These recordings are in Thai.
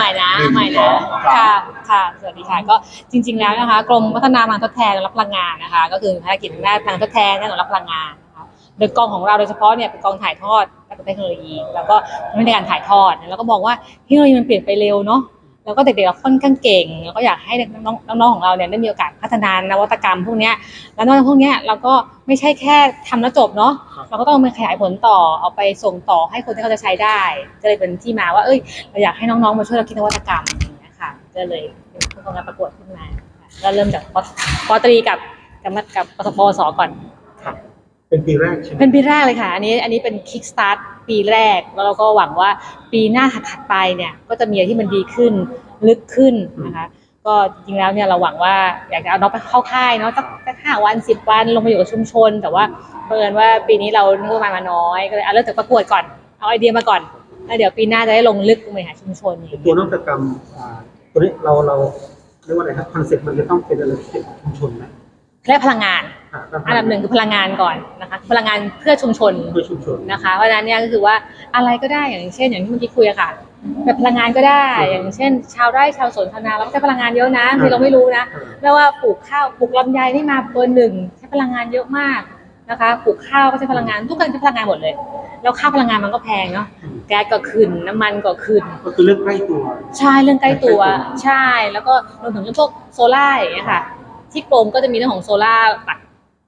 ใหม่นะหนึ่งใหม่สอนะงสามค่ะค่ะสวัสดีค่ะก็จริง ๆแล้วนะคะ กรมพัฒนาพลังทดแทนและพลังงานนะคะ ก็คือภารกิจด้านพลังทดแทนด้านรับพลังงานนะคะโดยกองของเราโดยเฉพาะเนี่ยเป็นกองถ่ายทอดและเทคโนโลยี แล้วก็ไม่ในการถ่ายทอดแล้วก็มองว่าเทคโนโลยีมันเปลี่ยนไปเร็วเนาะแล้วก็เด็กๆเราค่อนข้างเก่ง แล้วก็อยากให้น้องๆน้องๆของเราเนี่ยได้มีโอกาสพัฒนานวัตกรรมพวกเนี้ยแล้วนอกจากพวกเนี้ยเราก็ ไม่ใช่แค่ทำแล้วจบเนาะเราก็ต้องเอามาขยายผลต่อเอาไปส่งต่อให้คนที่เขาจะใช้ได้ ก็เลยเป็นที่มาว่า เอ้ยเราอยากให้น้องๆมาช่วยเราคิดนวัตกรรมอย่างเงี้ยค่ะก็เลยเป็นโครงการประกวดขึ้นมาค่ะก็เริ่มจากปปตรีกับกับกับปปสก่อนค่ะเป็นปีแรกใช่ไหมเป็นปีแรกเลยค่ะ อันนี้อันนี้เป็น kick start ปีแรก แล้วเราก็หวังว่าปีหน้าถัดๆไปเนี่ย ก็จะมีอะไรที่มันดีขึ้นลึกขึ้นนะคะ ก็จริงๆแล้วเนี่ยเราหวังว่าอยากจะเอาน้องไปเข้าค่ายเนาะสักสักห้าวันสิบวันลงมาอยู่กับชุมชน แต่ว่าเผอิญว่าปีนี้เรางบประมาณมาน้อยก็เลยเอาเริ่มจากประกวดก่อนเอาไอเดียมาก่อนแล้วเดี๋ยวปีหน้าจะได้ลงลึกลงไปหาชุมชนอย่างตัวเงี้ยนวัตกรรมอ่าตัวนี้เราเราเรียกว่าอะไรครับคอนเซ็ปต์มันจะต้องเป็นอะไรที่เป็นชุมชนไหมและพลังงาน อ่าอันดับหนึ่งคือพลังงานก่อนนะคะ พลังงานเพื่อชุมชน เพื่อชุมชน นะคะเพราะฉะนั้นเนี่ยก็คือว่าอะไรก็ได้อย่างเช่น อย่างที่เมื่อกี้คุยอะค่ะ แบบพลังงานก็ได้ อย่างเช่น ชาวไร่ชาวสวนชาวนาเราก็ใช้พลังงานเยอะนะที่เราไม่รู้นะอ่าไม่ว่าปลูกข้าวปลูกลำไยนี่มาเบอร์หนึ่งใช้พลังงานเยอะมากนะคะปลูกข้าวก็ใช้พลังงานทุกการใช้พลังงานหมดเลย แล้วค่าพลังงานมันก็แพงเนาะแก๊สก็ขึ้นน้ำมันก็ขึ้นก็คือเรื่องใกล้ตัวใช่เรื่องใกล้ตัวใกล้ตัวใช่แล้วก็รวมถึงเรื่องพวกโซล่าอย่างเงี้ยค่ะ ที่กรมก็จะมีเรื่องของโซล่าตัด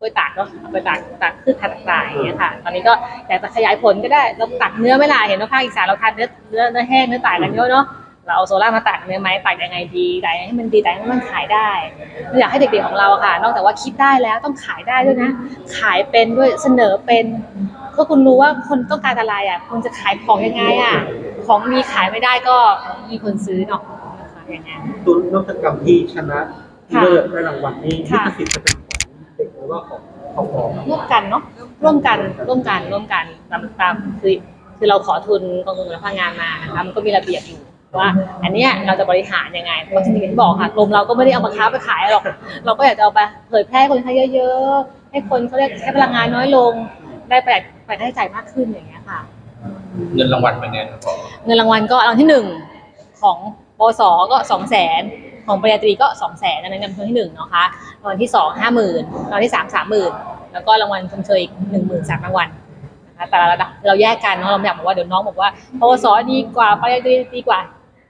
กล้วยตากเนาะเอาไปตากตากพืชพันธุ์ต่างๆอย่างเงี้ยค่ะ ตอนนี้ก็อยากจะขยายผลก็ได้เราตัดเนื้อไม่ล่ะเห็นว่าภาคอีสานเราทานเนื้อเนื้อเนื้อแห้งเนื้อตากกันเยอะเนาะเราเอาโซล่ามาตัดเนื้อไหมตัดยังไงดีตัดยังไงให้มันดีตัดยังไงให้มันขายได้เราอยากให้เด็กๆของเราอะค่ะ นอกจากว่าคิดได้แล้วต้องขายได้ด้วยนะ ขายเป็นด้วยเสนอเป็นก็คุณรู้ว่าคนต้องการอะไรอะคุณจะขายของยังไงอะของมีขายไม่ได้ก็มีคนซื้อเนาะนะคะอย่างนั้นตัวนวัตกรรมที่ชนะค่ะเลิศได้รางวัลนี้ลิค่ะขสิทธิ์จะเป็น ว่าของของของร่วมกันเนาะร่วมกันร่วมกันร่วมกันตามตามคือคือเราขอทุนกองทุนพลังงานมานะคะมันก็มีระเบียบอยู่ว่า อันเนี้ยเราจะบริหารยังไงเพราะจริงๆอย่างที่บอกค่ะกรมเราก็ไม่ได้เอามาค้าไปขายหรอกเราก็อยากจะเอาไปเผยแพร่ให้คนใช้เยอะๆให้คนเขาเรียกใช้พลังงานน้อยลง ได้ประหยัดประหยัดค่าใช้จ่ายมากขึ้นอย่างเงี้ยค่ะ เงินรางวัลเป็นไงครับผอเงินรางวัลก็รางวัลที่หนึ่งของปวสก็สองแสน ของปริญญาตรีก็สองแสนอันนั้นรางวัลที่หนึ่งนะคะรางวัลที่สองห้าหมื่นรางวัลที่สามสามหมื่นแล้วก็รางวัลชมเชยอีกหนึ่งหมื่นสามรางวัลนะคะแต่ละระดับเราแยกกันเนาะเราอยากบอกว่าเดี๋ยวน้องบอกว่าปวสดีกว่าปริญญาตรีดีกว่า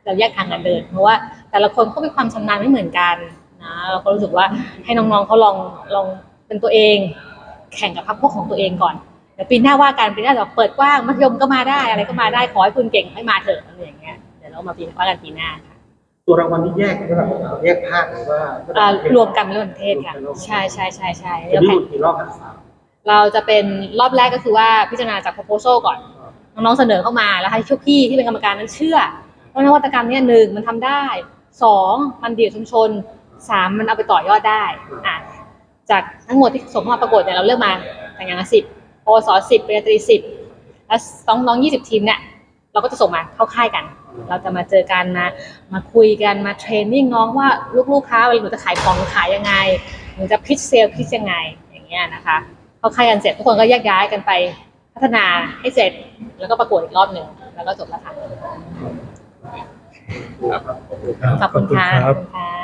เราแยกทางกันเดิน เพราะว่าแต่ละคนเขามีความชำนาญไม่เหมือนกันนะเราก็รู้สึกว่าให้น้องๆเขาลองลองเป็นตัวเอง แข่งกับพรรคพวกของตัวเองก่อนเดี๋ยวปีหน้าว่ากันปีหน้าจะเปิดกว้างมัธยมก็มาได้อะไรก็มาได้ขอให้คุณเก่งให้มาเถอะอะไรอย่างเงี้ยเดี๋ยวเรามาปีว่ากันปีหน้าค่ะ ตัวรางวัลนี้แยกระดับแยกภาคหรือว่าะดับอ่าประเทศรวมกันเป็นประเทศค่ะ ใช่ใช่ใช่ใช่จะแล้วมีแข่หงมดกี่รอบครับสาม เราจะเป็นรอบแรกก็คือว่าพิจารณาจาก proposal ก่อน น้องๆเสนอเข้ามาแล้วให้ทุกพี่ที่เป็นกรรมการนั้นเชื่อว่านวัตกรรมเนี่ยหนึ่งมันทำได้สองมันดีกับชุมชนสามมันเอาไปต่อยอดได้อะจากทั้งหมดที่ส่งเข้ามาประกวดเนี่ยเราเลือกมาแต่งงานสิบปวสสิบปริญญาตรีสิบแล้วน้องน้องยี่สิบทีมเนี่ย เราก็จะส่งมาเข้าค่ายกัน เราจะมาเจอกันมามาคุยกันมาเทรนนิ่งน้องว่าลูกๆค้าเวลาหนูจะขายของหนูขายยังไงหนูจะพิชเซลพิชยังไงอย่างเงี้ยนะคะเข้าค่ายกันเสร็จทุกคนก็แยกย้ายกันไปพัฒนาให้เสร็จแล้วก็ประกวดอีกรอบหนึ่งแล้วก็จบแล้วค่ะครับขอบคุณค่ะขอบคุณครับขอบคุณค่ะ